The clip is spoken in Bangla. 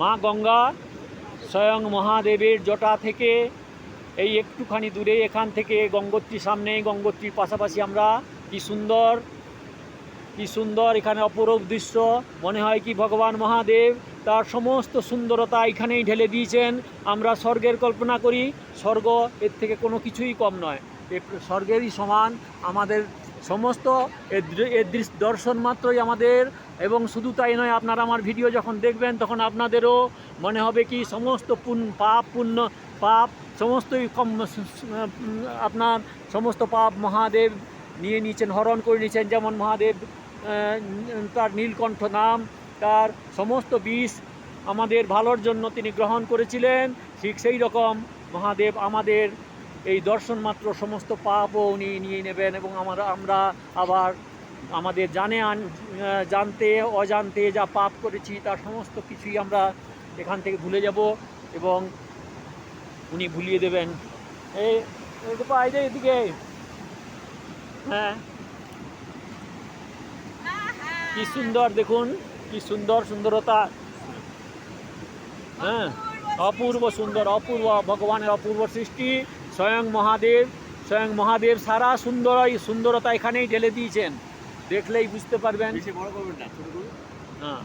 মা গঙ্গা স্বয়ং মহাদেবের জটা থেকে এই একটুখানি দূরে, এখান থেকে গঙ্গোত্রীর সামনে, গঙ্গোত্রীর পাশাপাশি আমরা কি সুন্দর কি সুন্দর এখানে অপরূপ দৃশ্য। মনে হয় কি ভগবান মহাদেব তার সমস্ত সুন্দরতা এখানেই ঢেলে দিয়েছেন। আমরা স্বর্গের কল্পনা করি, স্বর্গ এর থেকে কোনো কিছুই কম নয়। স্বর্গেরই সমান আমাদের সমস্ত এর দর্শন মাত্রই আমাদের, এবং শুধু তাই নয়, আপনারা আমার ভিডিও যখন দেখবেন, তখন আপনাদেরও মনে হবে কি সমস্ত পুন পাপ পুণ্য, পাপ সমস্তই কম আপনার সমস্ত পাপ মহাদেব নিয়ে নিয়েছেন, হরণ করে নিয়েছেন, যেমন মহাদেব তার নীলকণ্ঠ নাম, তার সমস্ত বিষ আমাদের ভালোর জন্য তিনি গ্রহণ করেছিলেন, ঠিক সেই রকম মহাদেব আমাদের এই দর্শন মাত্র সমস্ত পাপও উনি নিয়ে নেবেন এবং আমরা আমরা আবার আমাদের জানে আন- জানতে, অজান্তে যা পাপ করেছি তার সমস্ত কিছুই আমরা এখান থেকে ভুলে যাব এবং উনি ভুলিয়ে দেবেন। এই পাই যে এদিকে। হ্যাঁ। কি সুন্দর দেখুন, কি সুন্দর সুন্দরতা। হ্যাঁ। অপূর্ব সুন্দর, অপূর্ব ভগবানের অপূর্ব সৃষ্টি। স্বয়ং মহাদেব স্বয়ং মহাদেব সারা সুন্দর সুন্দরতা এখানেই ঢেলে দিয়েছেন। দেখলেই বুঝতে পারবেন। হ্যাঁ।